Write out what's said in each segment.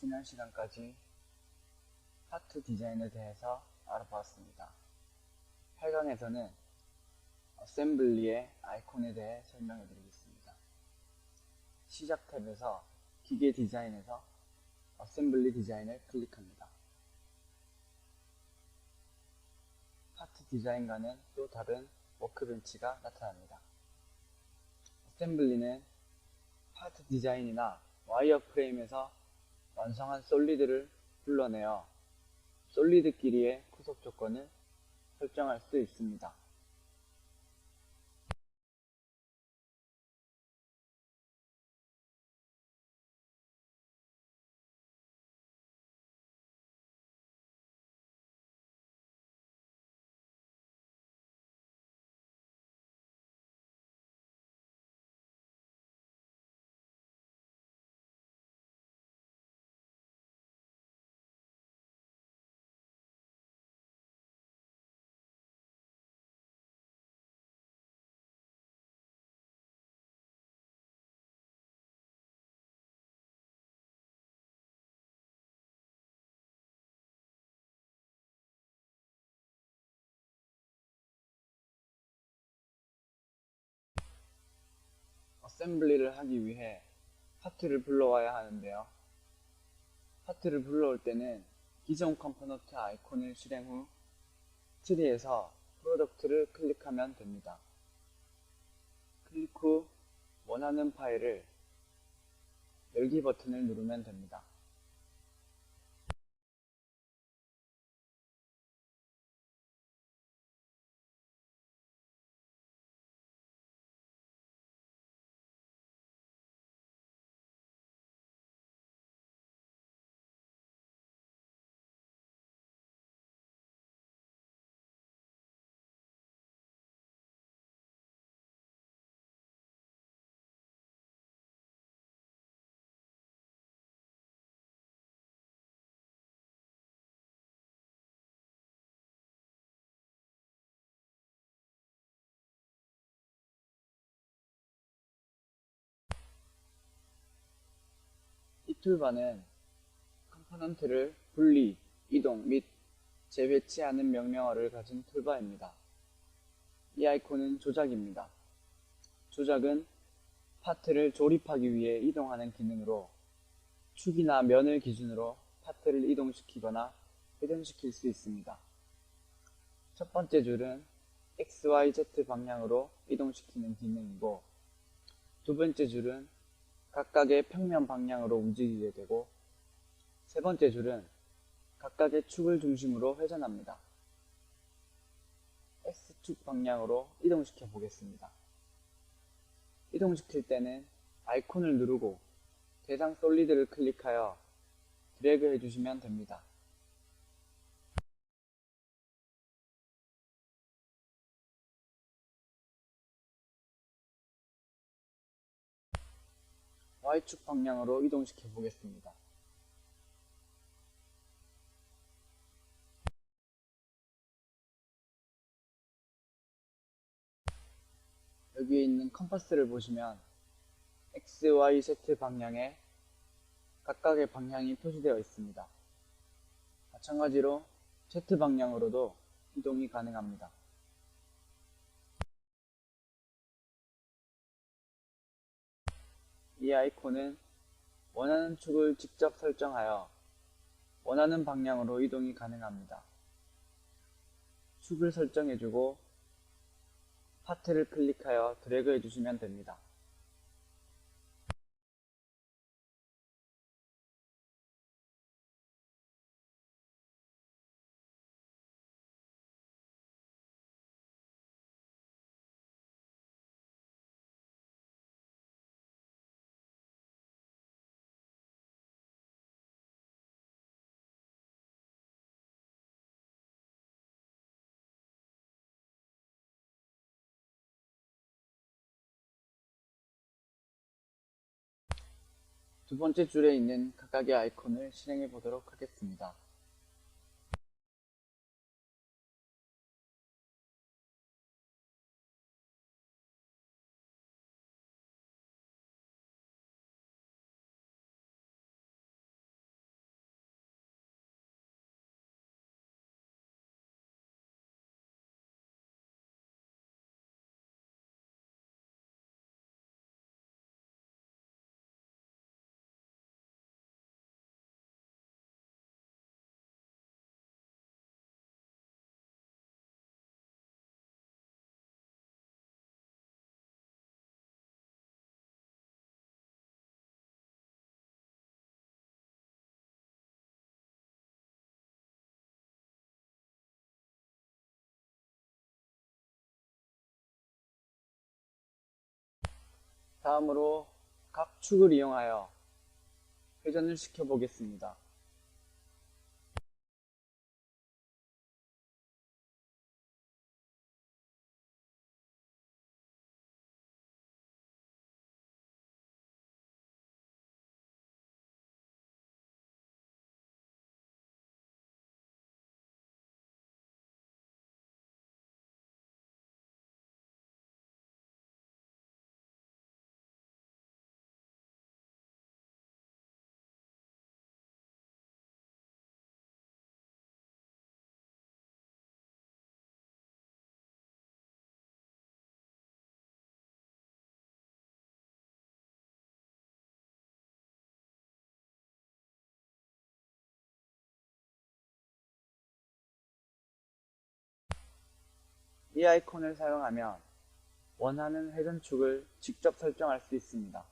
지난 시간까지 파트 디자인에 대해서 알아보았습니다. 8강에서는 어셈블리의 아이콘에 대해 설명해 드리겠습니다. 시작 탭에서 기계 디자인에서 어셈블리 디자인을 클릭합니다. 파트 디자인과는 또 다른 워크벤치가 나타납니다. 어셈블리는 파트 디자인이나 와이어프레임에서 완성한 솔리드를 불러내어 솔리드끼리의 구속 조건을 설정할 수 있습니다. 어셈블리를 하기 위해 파트를 불러와야 하는데요. 파트를 불러올 때는 기존 컴포넌트 아이콘을 실행 후 트리에서 프로덕트를 클릭하면 됩니다. 클릭 후 원하는 파일을 열기 버튼을 누르면 됩니다. 이 툴바는 컴포넌트를 분리, 이동 및 재배치하는 명령어를 가진 툴바입니다. 이 아이콘은 조작입니다. 조작은 파트를 조립하기 위해 이동하는 기능으로 축이나 면을 기준으로 파트를 이동시키거나 회전시킬 수 있습니다. 첫 번째 줄은 XYZ 방향으로 이동시키는 기능이고 두 번째 줄은 각각의 평면 방향으로 움직이게 되고 세 번째 줄은 각각의 축을 중심으로 회전합니다. X축 방향으로 이동시켜 보겠습니다. 이동시킬 때는 아이콘을 누르고 대상 솔리드를 클릭하여 드래그 해주시면 됩니다. Y축 방향으로 이동시켜 보겠습니다. 여기에 있는 컴퍼스를 보시면 X, Y, Z 방향에 각각의 방향이 표시되어 있습니다. 마찬가지로 Z 방향으로도 이동이 가능합니다. 이 아이콘은 원하는 축을 직접 설정하여 원하는 방향으로 이동이 가능합니다. 축을 설정해주고 파트를 클릭하여 드래그 해주시면 됩니다. 두 번째 줄에 있는 각각의 아이콘을 실행해 보도록 하겠습니다. 다음으로 각 축을 이용하여 회전을 시켜 보겠습니다. 이 아이콘을 사용하면 원하는 회전축을 직접 설정할 수 있습니다.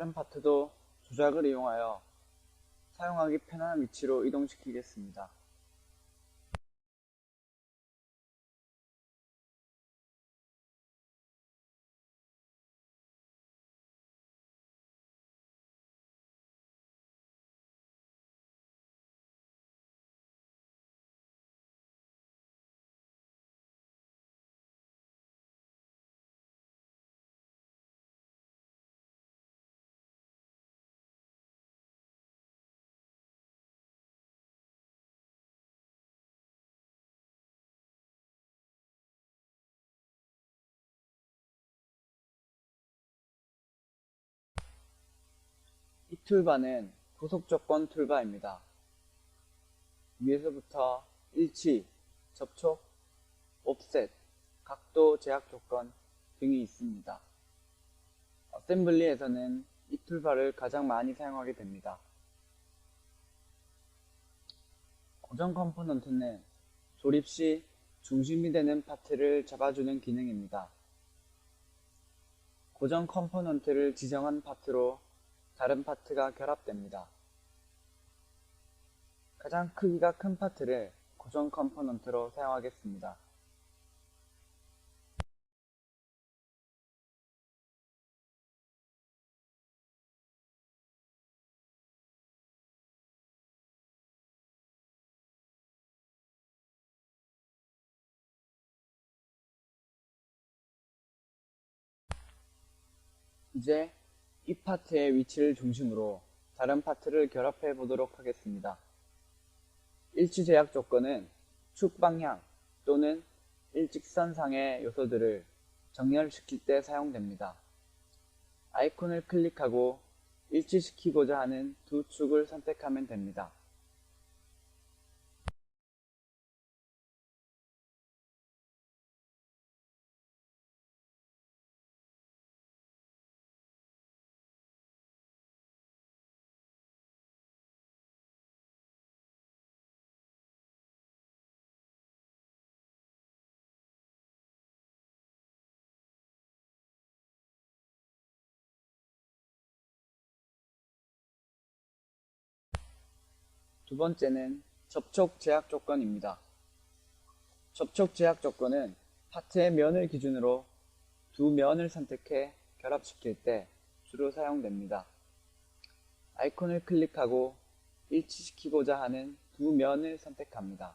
다른 파트도 조작을 이용하여 사용하기 편한 위치로 이동시키겠습니다. 툴바는 구속조건 툴바입니다. 위에서부터 일치, 접촉, 옵셋, 각도 제약 조건 등이 있습니다. 어셈블리에서는 이 툴바를 가장 많이 사용하게 됩니다. 고정 컴포넌트는 조립 시 중심이 되는 파트를 잡아주는 기능입니다. 고정 컴포넌트를 지정한 파트로 다른 파트가 결합됩니다. 가장 크기가 큰 파트를 고정 컴포넌트로 사용하겠습니다. 이제 이 파트의 위치를 중심으로 다른 파트를 결합해 보도록 하겠습니다. 일치 제약 조건은 축 방향 또는 일직선상의 요소들을 정렬시킬 때 사용됩니다. 아이콘을 클릭하고 일치시키고자 하는 두 축을 선택하면 됩니다. 두 번째는 접촉 제약 조건입니다. 접촉 제약 조건은 파트의 면을 기준으로 두 면을 선택해 결합시킬 때 주로 사용됩니다. 아이콘을 클릭하고 일치시키고자 하는 두 면을 선택합니다.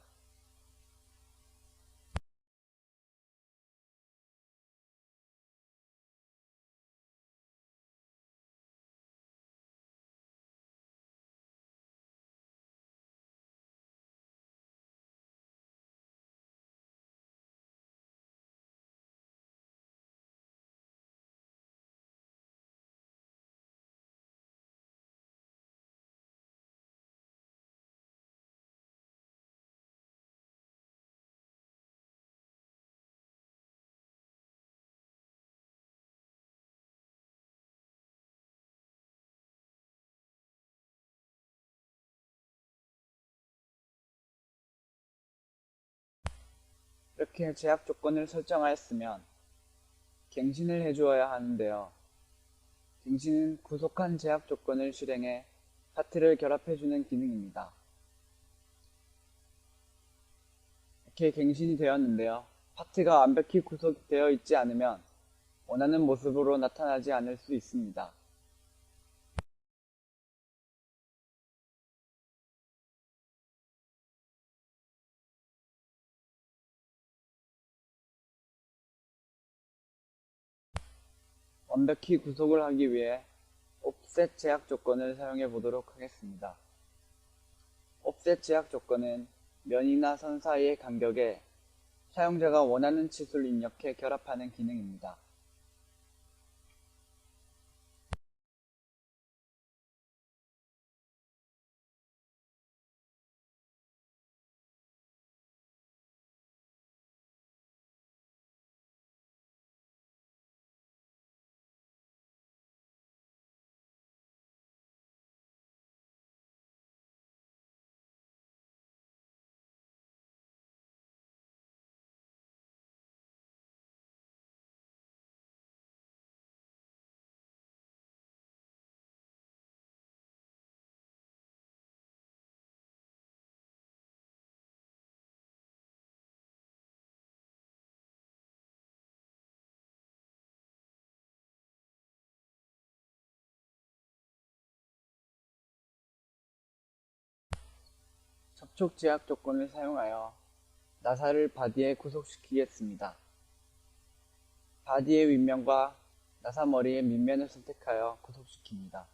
이렇게 제약 조건을 설정하였으면 갱신을 해주어야 하는데요. 갱신은 구속한 제약 조건을 실행해 파트를 결합해주는 기능입니다. 이렇게 갱신이 되었는데요. 파트가 완벽히 구속되어 있지 않으면 원하는 모습으로 나타나지 않을 수 있습니다. 완벽히 구속을 하기 위해 옵셋 제약 조건을 사용해 보도록 하겠습니다. 옵셋 제약 조건은 면이나 선 사이의 간격에 사용자가 원하는 치수를 입력해 결합하는 기능입니다. 접촉 제약 조건을 사용하여 나사를 바디에 구속시키겠습니다. 바디의 윗면과 나사 머리의 밑면을 선택하여 구속시킵니다.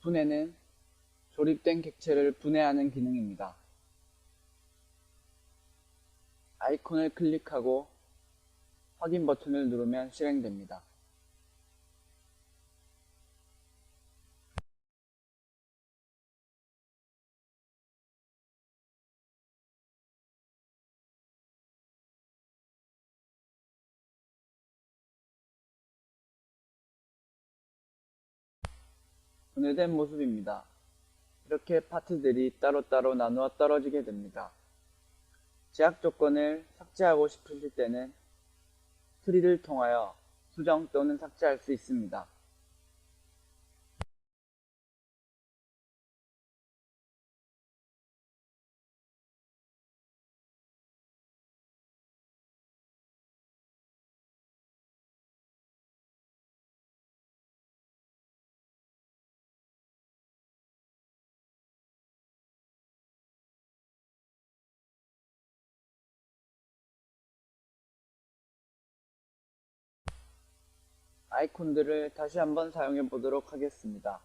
분해는 조립된 객체를 분해하는 기능입니다. 아이콘을 클릭하고 확인 버튼을 누르면 실행됩니다. 분해된 모습입니다. 이렇게 파트들이 따로따로 나누어 떨어지게 됩니다. 제약 조건을 삭제하고 싶으실 때는 트리를 통하여 수정 또는 삭제할 수 있습니다. 아이콘들을 다시 한번 사용해 보도록 하겠습니다.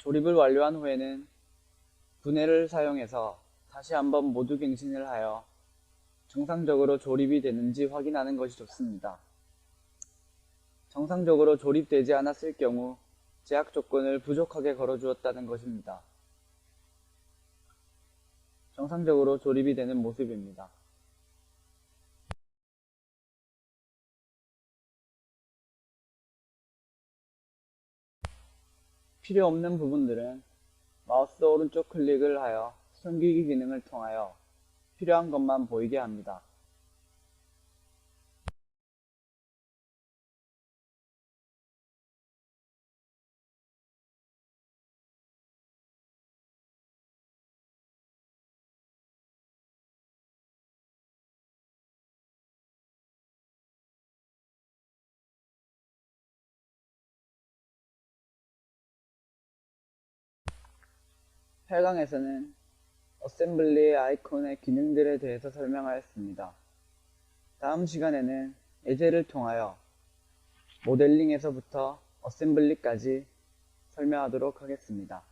조립을 완료한 후에는 분해를 사용해서 다시 한번 모두 갱신을 하여 정상적으로 조립이 되는지 확인하는 것이 좋습니다. 정상적으로 조립되지 않았을 경우 제약 조건을 부족하게 걸어주었다는 것입니다. 정상적으로 조립이 되는 모습입니다. 필요 없는 부분들은 마우스 오른쪽 클릭을 하여 숨기기 기능을 통하여 필요한 것만 보이게 합니다. 팔강에서는 어셈블리의 아이콘의 기능들에 대해서 설명하였습니다. 다음 시간에는 예제를 통하여 모델링에서부터 어셈블리까지 설명하도록 하겠습니다.